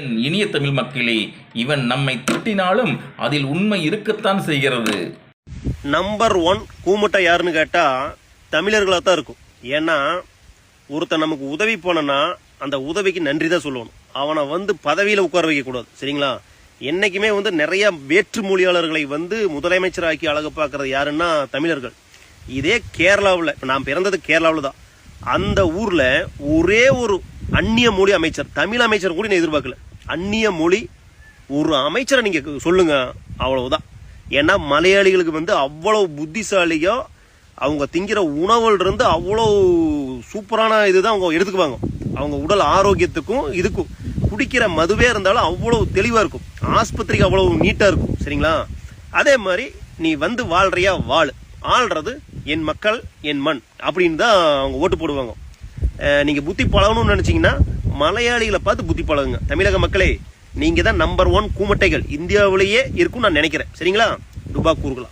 என் இனிய தமிழ் மக்களே இவன் நம்மை திட்டினாலும் அதில் உண்மை இருக்கத்தான் செய்கிறது. நம்பர் ஒன் கூமுட்டை யாருன்னு கேட்டால் தமிழர்களாக தான் இருக்கும். ஏன்னா ஒருத்தன் நமக்கு உதவி போனனா அந்த உதவிக்கு நன்றி தான் சொல்லணும். அவனை வந்து பதவியில் உட்கார வைக்கக்கூடாது சரிங்களா? என்னைக்குமே வந்து நிறைய வேற்று மொழியாளர்களை வந்து முதலமைச்சராக்கி அழகு பார்க்கறது யாருன்னா தமிழர்கள். இதே கேரளாவில் நான் பிறந்தது கேரளாவில் தான். அந்த ஊரில் ஒரே ஒரு அந்நிய மொழி அமைச்சர் தமிழ் அமைச்சர் கூட நான் எதிர்பார்க்கல. அந்நிய மொழி. ஒரு அமைச்சரை நீங்க சொல்லுங்க அவ்வளவுதான். ஏன்னா மலையாளிகளுக்கு வந்து அவ்வளவு புத்திசாலியோ அவங்க திங்கிற உணவுல இருந்து அவ்வளோ சூப்பரான இதுதான் அவங்க எடுத்துக்குவாங்க. அவங்க உடல் ஆரோக்கியத்துக்கும் இதுக்கும். குடிக்கிற மதுவே இருந்தாலும் அவ்வளோ தெளிவாக இருக்கும். ஆஸ்பத்திரிக்கு அவ்வளோ நீட்டாக இருக்கும். சரிங்களா? அதே மாதிரி நீ வந்து வாழ்றியா வாழ். ஆள்றது என் மக்கள் என் மண். அப்படின்னு தான் அவங்க ஓட்டு போடுவாங்க. நீங்கள் புத்தி பழகணும்னு நினச்சிங்கன்னா மலையாளிகளை பார்த்து புத்தி பழகுங்க. தமிழக மக்களே நீங்க தான் நம்பர் ஒன் கூமட்டைகள். இந்தியாவிலேயே இருக்கும் நான் நினைக்கிறேன். சரிங்களா? டுபா கூறுகளா